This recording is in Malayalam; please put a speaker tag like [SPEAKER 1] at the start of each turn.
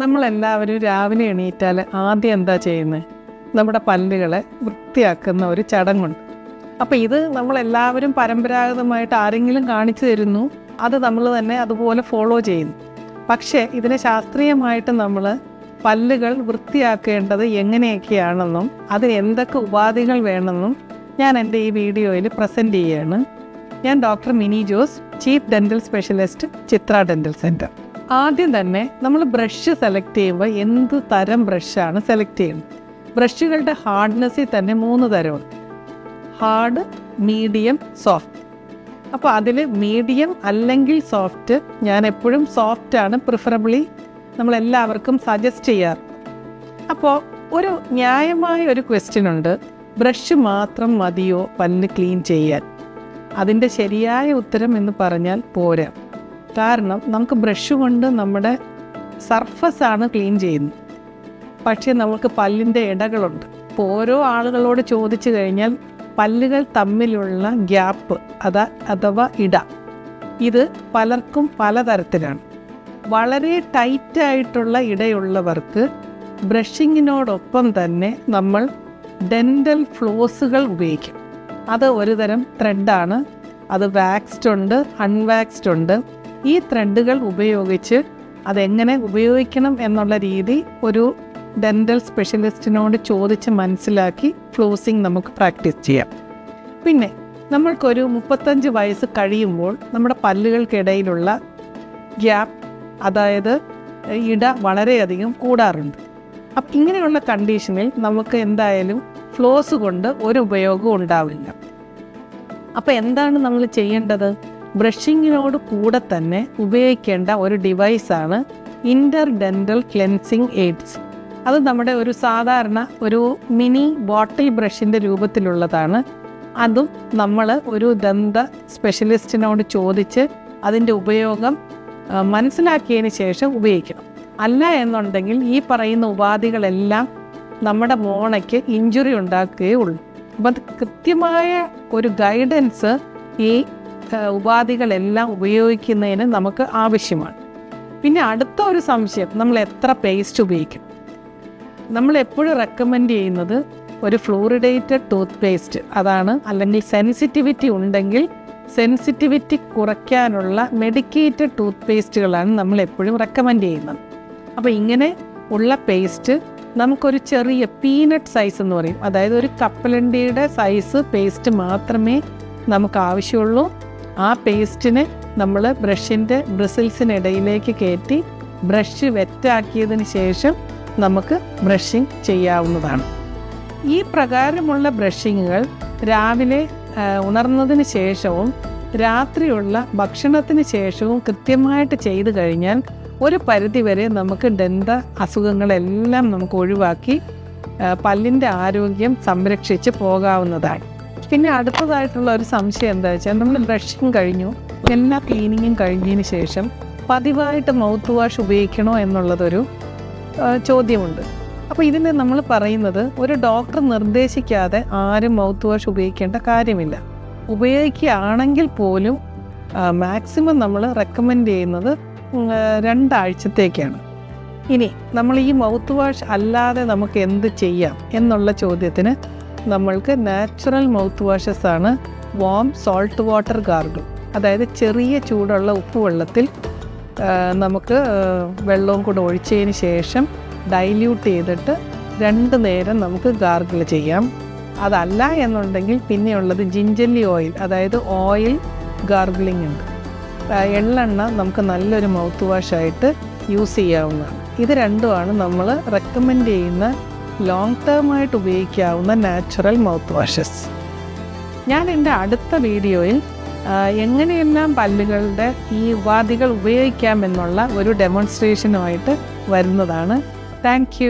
[SPEAKER 1] നമ്മളെല്ലാവരും രാവിലെ എണീറ്റാൽ ആദ്യം എന്താ ചെയ്യുന്നത് നമ്മുടെ പല്ലുകളെ വൃത്തിയാക്കുന്ന ഒരു ചടങ്ങുണ്ട്. അപ്പോൾ ഇത് നമ്മളെല്ലാവരും പരമ്പരാഗതമായിട്ട് ആരെങ്കിലും കാണിച്ചു തരുന്നു അത് നമ്മൾ തന്നെ അതുപോലെ ഫോളോ ചെയ്യുന്നു. പക്ഷേ ഇതിനെ ശാസ്ത്രീയമായിട്ട് നമ്മൾ പല്ലുകൾ വൃത്തിയാക്കേണ്ടത് എങ്ങനെയൊക്കെയാണെന്നും അതിന് എന്തൊക്കെ ഉപാധികൾ വേണമെന്നും ഞാൻ എന്റെ ഈ വീഡിയോയിൽ പ്രസന്റ് ചെയ്യുകയാണ് ഞാൻ doctor Mini Jose chief dental specialist Chitra dental centre ആദ്യം തന്നെ നമ്മൾ ബ്രഷ് സെലക്ട് ചെയ്യുമ്പോൾ എന്ത് തരം ബ്രഷാണ് സെലക്ട് ചെയ്യുന്നത്? ബ്രഷുകളുടെ ഹാർഡ്നെസ്സിൽ തന്നെ മൂന്ന് തരമുണ്ട്. ഹാർഡ് മീഡിയം സോഫ്റ്റ് അപ്പോൾ അതിൽ മീഡിയം അല്ലെങ്കിൽ സോഫ്റ്റ് ഞാൻ എപ്പോഴും സോഫ്റ്റാണ് പ്രിഫറബിളി നമ്മളെല്ലാവർക്കും സജസ്റ്റ് ചെയ്യാറ്. അപ്പോൾ ഒരു ന്യായമായ ഒരു ക്വസ്റ്റ്യൻ ഉണ്ട്. ബ്രഷ് മാത്രം മതിയോ പല്ല് ക്ലീൻ ചെയ്യാൻ? അതിന്റെ ശരിയായ ഉത്തരം എന്ന് പറഞ്ഞാൽ പോരാ. കാരണം നമുക്ക് ബ്രഷ് കൊണ്ട് നമ്മുടെ സർഫസാണ് ക്ലീൻ ചെയ്യുന്നത്. പക്ഷേ നമുക്ക് പല്ലിന്റെ ഇടകളുണ്ട്. ഇപ്പോൾ ഓരോ ആളുകളോട് ചോദിച്ചു കഴിഞ്ഞാൽ പല്ലുകൾ തമ്മിലുള്ള ഗ്യാപ്പ് അതാ അഥവാ ഇട ഇത് പലർക്കും പലതരത്തിലാണ്. വളരെ ടൈറ്റായിട്ടുള്ള ഇടയുള്ളവർക്ക് ബ്രഷിങ്ങിനോടൊപ്പം തന്നെ നമ്മൾ ഡെന്റൽ ഫ്ലോസുകൾ ഉപയോഗിക്കും. അത് ഒരുതരം ത്രെഡാണ്. അത് വാക്സ്ഡ് ഉണ്ട് അൺവാക്സ്ഡ് ഉണ്ട്. ഈ ത്രെഡുകൾ ഉപയോഗിച്ച് അതെങ്ങനെ ഉപയോഗിക്കണം എന്നുള്ള രീതി ഒരു ഡെന്റൽ സ്പെഷ്യലിസ്റ്റിനോട് ചോദിച്ച് മനസ്സിലാക്കി ഫ്ലോസിങ് നമുക്ക് പ്രാക്ടീസ് ചെയ്യാം. പിന്നെ നമ്മൾക്കൊരു മുപ്പത്തഞ്ച് വയസ്സ് കഴിയുമ്പോൾ നമ്മുടെ പല്ലുകൾക്കിടയിലുള്ള ഗ്യാപ്പ് അതായത് ഇട വളരെയധികം കൂടാറുണ്ട്. അപ്പം ഇങ്ങനെയുള്ള കണ്ടീഷനിൽ നമുക്ക് എന്തായാലും ഫ്ലോസ് കൊണ്ട് ഒരു ഉപയോഗവും ഉണ്ടാവില്ല. അപ്പോൾ എന്താണ് നമ്മൾ ചെയ്യേണ്ടത്? ബ്രഷിങ്ങിനോട് കൂടെ തന്നെ ഉപയോഗിക്കേണ്ട ഒരു ഡിവൈസാണ് ഇന്റർ ഡെന്റൽ ക്ലെൻസിങ് എയ്ഡ്സ്. അത് നമ്മുടെ ഒരു സാധാരണ ഒരു മിനി ബോട്ടിൽ ബ്രഷിന്റെ രൂപത്തിലുള്ളതാണ്. അതും നമ്മൾ ഒരു ദന്ത സ്പെഷ്യലിസ്റ്റിനോട് ചോദിച്ച് അതിന്റെ ഉപയോഗം മനസ്സിലാക്കിയതിന് ശേഷം ഉപയോഗിക്കണം. അല്ല എന്നുണ്ടെങ്കിൽ ഈ പറയുന്ന ഉപാധികളെല്ലാം നമ്മുടെ മോണയ്ക്ക് ഇഞ്ചുറി ഉണ്ടാക്കുകയുള്ളൂ അപ്പം അത് കൃത്യമായ ഒരു ഗൈഡൻസ് ഈ ഉപാധികളെല്ലാം ഉപയോഗിക്കുന്നതിന് നമുക്ക് ആവശ്യമാണ്. പിന്നെ അടുത്ത ഒരു സംശയം നമ്മൾ എത്ര പേസ്റ്റ് ഉപയോഗിക്കും? നമ്മൾ എപ്പോഴും റെക്കമെൻഡ് ചെയ്യുന്നത് ഒരു ഫ്ലൂറിഡേറ്റഡ് ടൂത്ത് പേസ്റ്റ് അതാണ്. അല്ലെങ്കിൽ സെൻസിറ്റിവിറ്റി ഉണ്ടെങ്കിൽ സെൻസിറ്റിവിറ്റി കുറയ്ക്കാനുള്ള മെഡിക്കേറ്റഡ് ടൂത്ത് പേസ്റ്റുകളാണ് നമ്മൾ എപ്പോഴും റെക്കമെൻഡ് ചെയ്യുന്നത്. അപ്പോൾ ഇങ്ങനെ ഉള്ള പേസ്റ്റ് നമുക്കൊരു ചെറിയ പീനട്ട് സൈസ് എന്ന് പറയും. അതായത് ഒരു കപ്പലണ്ടിയുടെ സൈസ് പേസ്റ്റ് മാത്രമേ നമുക്ക് ആവശ്യമുള്ളൂ. ആ പേസ്റ്റിനെ നമ്മൾ ബ്രഷിന്റെ ബ്രസിൽസിനിടയിലേക്ക് കയറ്റി ബ്രഷ് വെറ്റാക്കിയതിന് ശേഷം നമുക്ക് ബ്രഷിംഗ് ചെയ്യാവുന്നതാണ്. ഈ പ്രകാരമുള്ള ബ്രഷിങ്ങുകൾ രാവിലെ ഉണർന്നതിന് ശേഷവും രാത്രിയുള്ള ഭക്ഷണത്തിന് ശേഷവും കൃത്യമായിട്ട് ചെയ്തു കഴിഞ്ഞാൽ ഒരു പരിധിവരെ നമുക്ക് ദന്ത അസുഖങ്ങളെല്ലാം നമുക്ക് ഒഴിവാക്കി പല്ലിന്റെ ആരോഗ്യം സംരക്ഷിച്ച് പോകാവുന്നതാണ്. പിന്നെ അടുത്തതായിട്ടുള്ള ഒരു സംശയം എന്താ വെച്ചാൽ നമ്മൾ ബ്രഷിങ് കഴിഞ്ഞു. എല്ലാ ക്ലീനിങ്ങും കഴിഞ്ഞതിന് ശേഷം പതിവായിട്ട് മൗത്ത് വാഷ് ഉപയോഗിക്കണോ എന്നുള്ളതൊരു ചോദ്യമുണ്ട്. അപ്പോൾ ഇതിന് നമ്മൾ പറയുന്നത് ഒരു ഡോക്ടർ നിർദ്ദേശിക്കാതെ ആരും മൗത്ത് വാഷ് ഉപയോഗിക്കേണ്ട കാര്യമില്ല. ഉപയോഗിക്കുകയാണെങ്കിൽ പോലും മാക്സിമം നമ്മൾ റെക്കമെൻഡ് ചെയ്യുന്നത് രണ്ടാഴ്ചത്തേക്കാണ്. ഇനി നമ്മൾ ഈ മൗത്ത് വാഷ് അല്ലാതെ നമുക്ക് എന്ത് ചെയ്യാം എന്നുള്ള ചോദ്യത്തിന് നമ്മൾക്ക് നാച്ചുറൽ മൗത്ത് വാഷസ് ആണ് വാം സോൾട്ട് വാട്ടർ ഗാർഗിൾ അതായത് ചെറിയ ചൂടുള്ള ഉപ്പ് വെള്ളത്തിൽ നമുക്ക് വെള്ളവും കൂടെ ഒഴിച്ചതിന് ശേഷം ഡൈല്യൂട്ട് ചെയ്തിട്ട് രണ്ട് നേരം നമുക്ക് ഗാർഗിൾ ചെയ്യാം. അതല്ല എന്നുണ്ടെങ്കിൽ പിന്നെയുള്ളത് ജിഞ്ചല്ലി ഓയിൽ അതായത് ഓയിൽ ഗാർഗിളിംഗ് ഉണ്ട്. എള്ളെണ്ണ നമുക്ക് നല്ലൊരു മൗത്ത് വാഷായിട്ട് യൂസ് ചെയ്യാവുന്നതാണ്. ഇത് രണ്ടുമാണ് നമ്മൾ റെക്കമെൻഡ് ചെയ്യുന്ന ലോങ് ടേം ആയിട്ട് ഉപയോഗിക്കാവുന്ന നാച്ചുറൽ മൗത്ത് വാഷസ് ഞാൻ എന്റെ അടുത്ത വീഡിയോയിൽ എങ്ങനെയെല്ലാം പല്ലുകളുടെ ഈ ഉപാധികൾ ഉപയോഗിക്കാമെന്നുള്ള ഒരു ഡെമോൺസ്ട്രേഷനുമായിട്ട് വരുന്നതാണ്. താങ്ക്